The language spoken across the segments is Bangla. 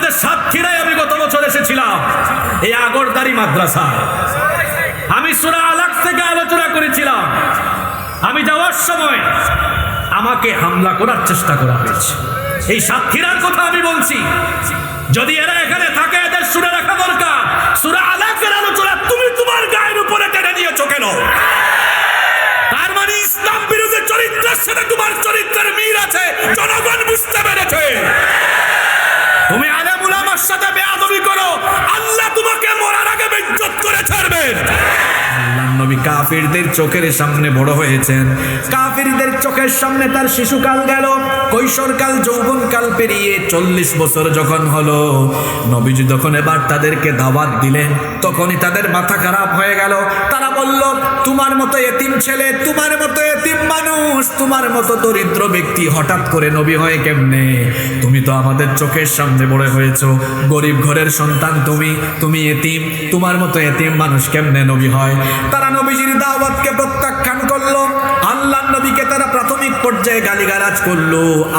আপনাদের সাতক্ষীরায় আমি গত বছর এসেছিলাম। এই আগরদারি মাদ্রাসা। আমি সুরা আলাক থেকে আলোচনা করেছিলাম। আমি যাওয়ার সময় আমাকে হামলা করার চেষ্টা করা হয়েছে। এই সাতক্ষীরার কথা আমি বলছি। যদি এরা এখানে থাকে, এদের শুনে রাখা দরকার। সুরা আলাকের আলোচনা তুমি তোমার গায়ের উপরে টেনে নিয়েছো কেন? তার মানে ইসলাম বিরোধী চরিত্রের সাথে তোমার চরিত্রের মিল আছে। জনগণ বুঝতে পেরেছে। সাথে বেয়াদবি করো। আল্লাহ তোমাকে মরার আগে বিজ্ঞত করে ছাড়বেন কাফিরদের চোখের সামনে বড় হয়েছেন। কাফিরদের চোখের সামনে তার শিশুকাল গেল। কৈশোরকাল, যৌবনকাল পেরিয়ে চল্লিশ বছর যখন হলো, নবীজি যখন এবার তাদেরকে দাওয়াত দিলেন। তখনই তাদের মাথা খারাপ হয়ে গেল। তারা বলল, তোমার মতো এতিম ছেলে, তোমার মতো এতিম মানুষ, তোমার মতো দরিদ্র ব্যক্তি হঠাৎ করে নবী হয়ে কেমনে? তুমি তো আমাদের চোখের সামনে বড় হয়েছো। গরিব ঘরের সন্তান তুমি তুমি এতিম, তোমার মতো এতিম মানুষ কেমনে নবী হয়? তারা নবীজির দাওয়াতকে প্রত্যাখ্যান করল আল্লাহ নবীকে তারা প্রাথমিক পর্যায়ে গালিগালাজ করল।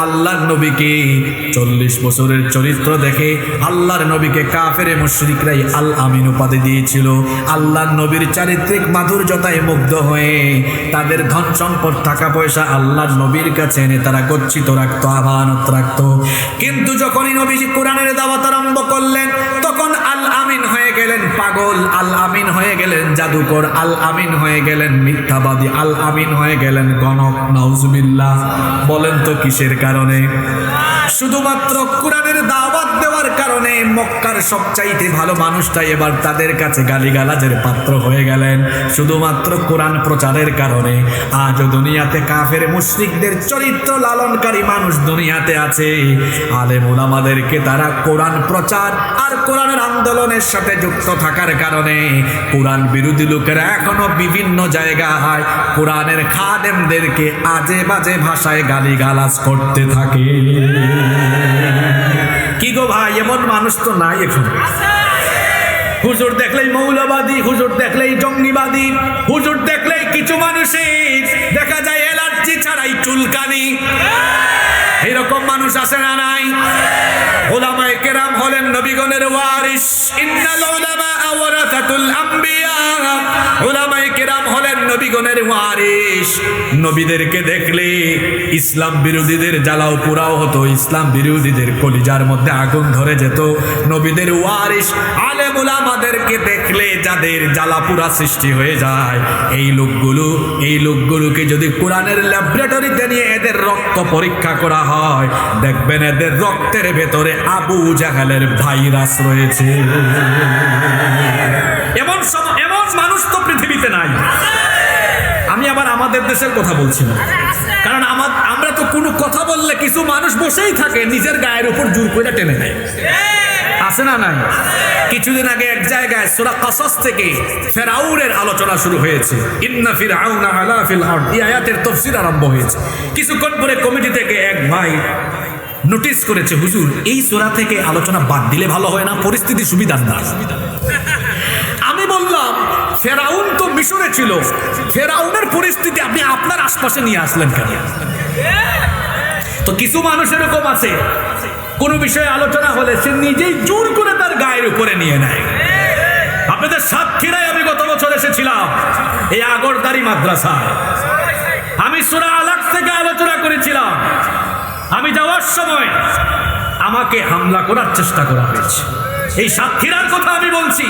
আল্লাহ নবীকে চল্লিশ বছরের চরিত্র দেখে আল্লাহর নবীকে কাফেরে মুশরিকরাই আল আমিন উপাধি দিয়েছিল। আল্লাহ নবীর চারিত্রিক মাধুর্যতায় মুগ্ধ হয়ে তাদের ধন সম্পদ, টাকা পয়সা আল্লাহ নবীর কাছে এনে তারা গচ্ছিত রাখতো, আমানত রাখতো। কিন্তু যখনই নবীজি কোরআনের দাওয়াত আরম্ভ করলেন, তখন আল আমিন হয়ে গেলেন পাগল আল আমিন হয়ে গেলেন জাদুকর আল আমিন হয়ে গেলেন মিথ্যাবাদী আল আমিন হয়ে গেলেন গণক, নাউজুবিল্লাহ। বলেন তো কিসের কারণে? শুধুমাত্র কোরআনের দাওয়াত দেওয়ার কারণে মক্কার সবচাইতে ভালো মানুষটাই এবার তাদের কাছে গালিগালাজের পাত্র হয়ে গেলেন। শুধুমাত্র কোরআন প্রচারের কারণে। আজও দুনিয়াতে কাফের মুশরিকদের চরিত্র লালনকারী মানুষ দুনিয়াতে আছে। আলেমুল আমাদেরকে তারা কোরআন প্রচার আর কোরআনের আন্দোলনের সাথে যুক্ত থাকার কারণে কোরআন বিরোধী লোকেরা এখনও বিভিন্ন জায়গায় কোরআনের খাদেমদেরকে আজে বাজে ভাষায় গালিগালাজ করতে থাকে। কি গো ভাই, এমন মানুষ তো নাই এখন। হুজুর দেখলেই মৌলবাদী, হুজুর দেখলেই জঙ্গিবাদী, হুজুর দেখলেই কিছু মানুষের দেখা যায় এলার্জি ছাড়াই চুলকানি। এরকম মানুষ আছে না নাই? কেরাম হলেন নবীগণের ওয়ারিস। ইন্নাল উলামা আওরাতাতুল আম্বিয়া। ওলামায়ে কেরাম নবীগণের ওয়ারিস নবীদেরকে দেখলে ইসলাম বিরোধীদের জ্বালাও পোড়াও হতো, ইসলাম বিরোধীদের কলিজার মধ্যে আগুন ধরে যেত। নবীদের ওয়ারিস আলেম ওলামাদেরকে দেখলে যাদের জ্বালা পোড়া সৃষ্টি হয়ে যায়, এই লোকগুলো, এই লোকগুলোকে যদি কোরআনের ল্যাবরেটরিতে নিয়ে এদের রক্ত পরীক্ষা করা হয়, দেখবেন এদের রক্তের ভেতরে আবু জাহালের ভাইরাস রয়েছে। এমন সম- এমন মানুষ তো পৃথিবীতে নাই। আমি আবার আমাদের দেশের কথা বলছি না। কারণ আমার, আমরা তো কোনো কথা বললে কিছু মানুষ বসেই থাকে, নিজের গায়ের উপর জোর করে টেনে নেয়। আছে না নাই? কিছুদিন আগে এক জায়গায় সূরা কসস থেকে ফেরাউনের আলোচনা শুরু হয়েছে। ইন্না ফিরআউনা আলা ফিল আরদ। এই আয়াতের তাফসীর আরম্ভ হয়েছে। কিছুক্ষণ পরে কমিটি থেকে এক ভাই নোটিস করেছে, হুজুর, এই সূরা থেকে আলোচনা বাদ দিলে ভালো হয় না, পরিস্থিতি সুবিধার না। ফেরাউন তো মিশরে ছিল। ফেরাউনের পরিস্থিতি আপনি আপনার আশপাশে নিয়ে আসলেন কেন? তো কিছু মানুষ এরকম আছে। কোনো বিষয়ে আলোচনা হলে সে নিজেই জোর করে তার গায়ের উপরে নিয়ে নেয়। আপনাদের সাতক্ষীরায় আমি গত বছর এসেছিলাম, এই আগরদারি মাদ্রাসায়। আমি সুরা আলাক থেকে আলোচনা করেছিলাম। আমি যাওয়ার সময় আমাকে হামলা করার চেষ্টা করা হয়েছে। এই সাক্ষীরার কথা আমি বলছি।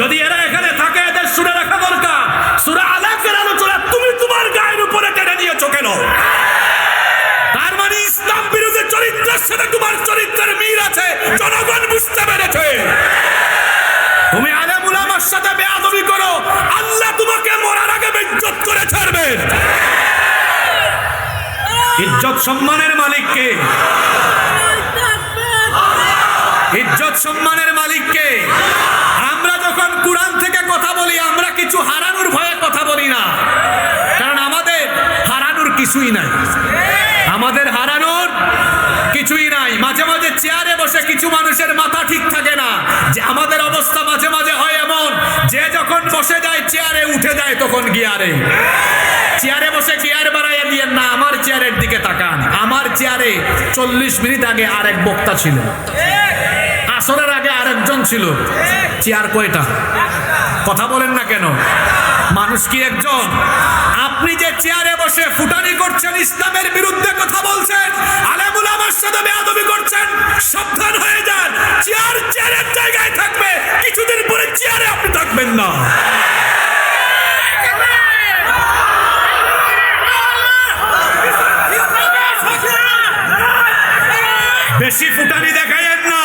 যদি এরা এখানে থাকে এদের শুনে রাখা দরকার। সুরা আলাকের আলোচনা তুমি তোমার গায়ের উপরে টেনে নিয়েছো কেন? তার মানে ইসলাম বিরোধী চরিত্রের সাথে তোমার চরিত্রের মিল আছে জনগণ বুঝতে পেরেছে। তুমি আলেমুল আমার সাথে বেয়াদবি করো আল্লাহ তোমাকে মরার আগে বেজ্জত করে ছাড়বেন ইজ্জত সম্মানের মালিককে। ইজ্জত সম্মানের মালিককে। আমরা যখন কোরআন থেকে কথা বলি, আমরা কিছু হারানোর ভয়ে কথা বলি না। কারণ আমাদের হারানোর কিছুই নাই। আমাদের হারানোর কিছুই নাই। মাঝে মাঝে চেয়ারে বসে কিছু মানুষের মাথা ঠিক থাকে না। যে আমাদের অবস্থা মাঝে মাঝে হয় এমন, যে যখন বসে যায়, চেয়ারে উঠে যায় তখন গিয়ারে। চেয়ারে বসে চেয়ার বাড়াইয়া দিয়ে না, আমার চেয়ারের দিকে তাকান। আমার চেয়ারে চল্লিশ মিনিট আগে আরেক বক্তা ছিল। আসরের আগে আরেকজন ছিল। চেয়ার কয়টা? কথা বলেন না কেন? মানুষ কি একজন? আপনি যে চেয়ারে বসে ফুটানি করছেন, ইসলামের বিরুদ্ধে কথা বলছেন, আলেমুল আমার সাথে বেয়াদবি করছেন, সাবধান হয়ে যান। চেয়ার চেয়ারের জায়গায় থাকবে, কিছুদিন পরে চেয়ারে আপনি থাকবেন না। বেশি ফুটানি দেখায়েন না।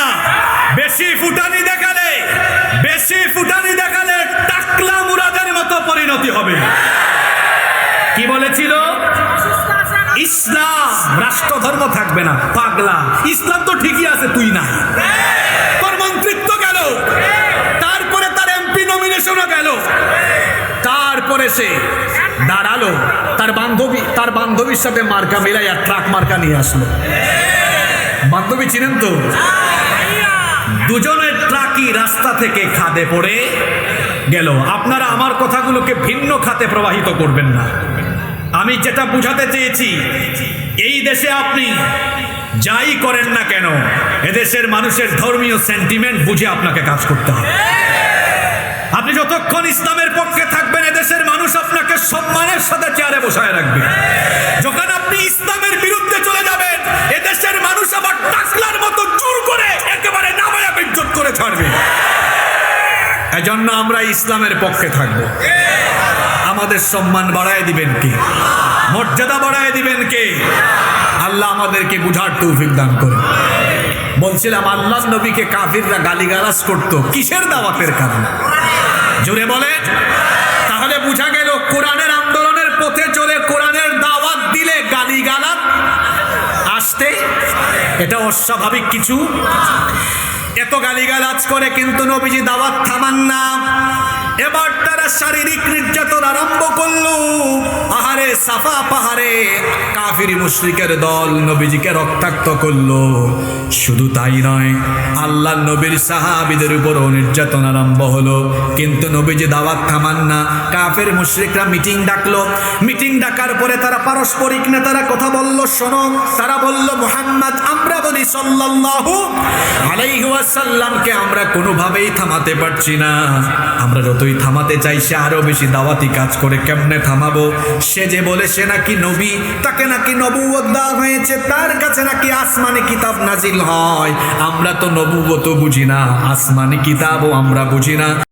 বেশি ফুটানি দেখালে, বেশি ফুটানি দেখালে টাকলা মুরাদের মতো পরিণতি হবে। কি বলেছিল? ইসলাম রাষ্ট্র ধর্ম থাকবে না, পাগলা। ইসলাম তো ঠিকই আছে, তুই না তোর মন্ত্রিত্ব গেল। তারপরে তার এমপি নমিনেশনও গেল। তারপরে সে দাঁড়াল, তার বান্ধবী, তার বান্ধবীর সাথে মার্কা মিলাই মিলাইয়া ট্রাক মার্কা নিয়ে আসলো। বান্ধবী চিনেন তো? দুজনের ট্রাকই রাস্তা থেকে খাদে পড়ে গেল। আপনারা আমার কথাগুলোকে ভিন্ন খাতে প্রবাহিত করবেন না। আমি যেটা বুঝাতে চেয়েছি, এই দেশে আপনি যাই করেন না কেন, এদেশের মানুষের ধর্মীয় সেন্টিমেন্ট বুঝে আপনাকে কাজ করতে হবে। আপনি যতক্ষণ ইসলামের পক্ষে থাকবেন, এদেশের মানুষ আপনাকে সম্মানের সাথে চেয়ারে বসায় রাখবে। যখন আপনি ইসলামের বিরুদ্ধে চলে যাবেন এজন্য আমরা ইসলামের পক্ষে থাকব। আমাদের সম্মান বাড়ায় দিবেন কে? মর্যাদা বাড়ায় দিবেন কে? আল্লাহ আমাদেরকে বুঝার তৌফিক দান করে বলছিলাম আল্লাহ নবীকে কাফিররা গালিগালাজ করতো। কিসের দাওয়াতের কারণে? জোরে বলে তাহলে বোঝা গেল, কোরআনের আন্দোলনের পথে চলে কোরআনের দাওয়াত দিলে গালিগালাজ আসতে? এটা অস্বাভাবিক কিছু? এত গালিগালাজ করে কিন্তু নবীজি দাওয়াত থামান না। এবার তারা শারীরিক নির্যাতন আরম্ভ করল। আহারে সাফা পাহাড়ে কাফিরি মুশরিকের দল নবীজিকে রক্তাক্ত করল। শুধু তাই নয়, আল্লাহ নবীর সাহাবিদের উপরও নির্যাতন আরম্ভ হলো। কিন্তু নবীজি দাওয়াত থামান না, কাফের মুশরিকরা মিটিং ডাকলো। মিটিং ডাকার পরে তারা পারস্পরিক নেতারা কথা বলল, শোনো। তারা বলল, মোহাম্মদ, আমরা বলি সাল্লাল্লাহু আলাইহি ওয়াসাল্লামকে আমরা কোনোভাবেই থামাতে পারছি না। আমরা যতই থামাতে চাই সে আরও বেশি দাওয়াতি কাজ করে কেমনে থামাবো? সে যে বলে, সে নাকি নবী, তাকে নাকি নবুয়ত দেওয়া হয়েছে, তার কাছে নাকি আসমানি কিতাব নাজিল হয়। আমরা তো নবুয়ত বুঝি না, আসমানি কিতাবও আমরা বুঝি না।